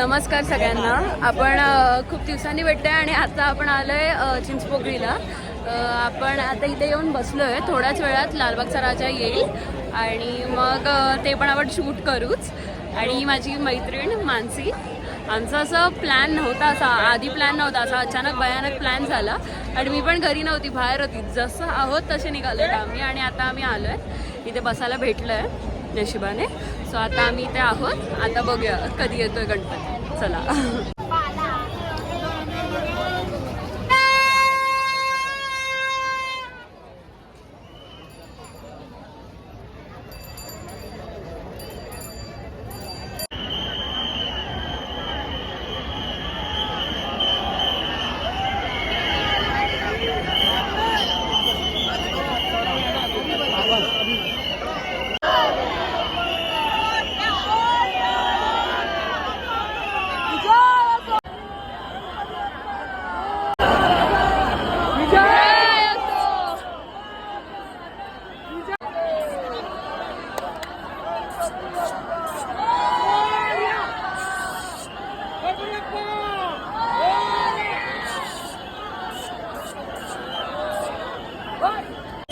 नमस्कार सगळ्यांना. आपण खूप दिवसांनी भेटतोय आणि आता आपण आलोय चिंचपोकळीला. आपण आता इथे येऊन बसलोय. थोड्याच वेळात लालबागचा राजा येईल आणि मग ते पण आपण शूट करूच. आणि ही माझी मैत्रीण मानसी. आमचा असं प्लॅन नव्हता असा आधी प्लॅन नव्हता. असा अचानक भयानक प्लॅन झाला. आणि मी पण घरी नव्हती बाहेर होती. जसं आहोत तसे निघालो आम्ही आणि आता आम्ही आलोय. इथे बसायला भेटलोय. नशिबाने. सो आता आम्ही इथे आहोत. आता बघूया कधी येतोय गणपती. चला.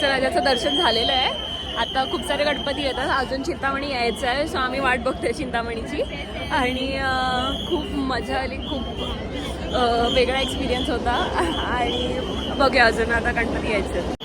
राजाचं दर्शन झालेलं आहे. आता खूप सारे गणपती येतात. अजून चिंतामणी यायचं आहे. सो आम्ही वाट बघतोय चिंतामणीची. आणि खूप मजा आली. खूप वेगळा एक्सपिरियन्स होता. आणि बघूया अजून आता गणपती यायचं.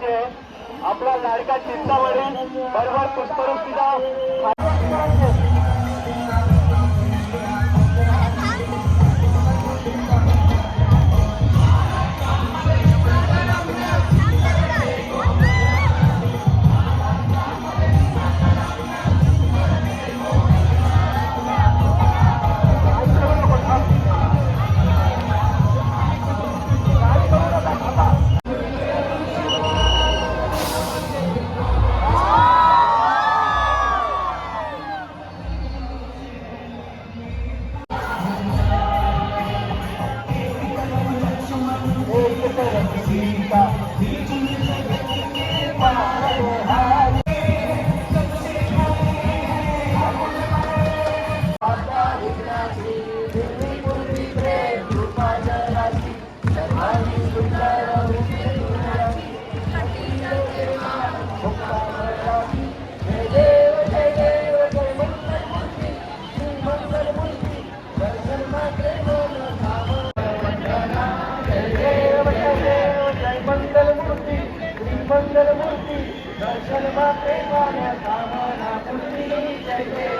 पुढे आपला लाडका चिंतावडी बरोबर पुष्परुषीला বুদ্ধের মূর্তি দর্শন বাপে কানা কামনা পূর্ণি জয় জয়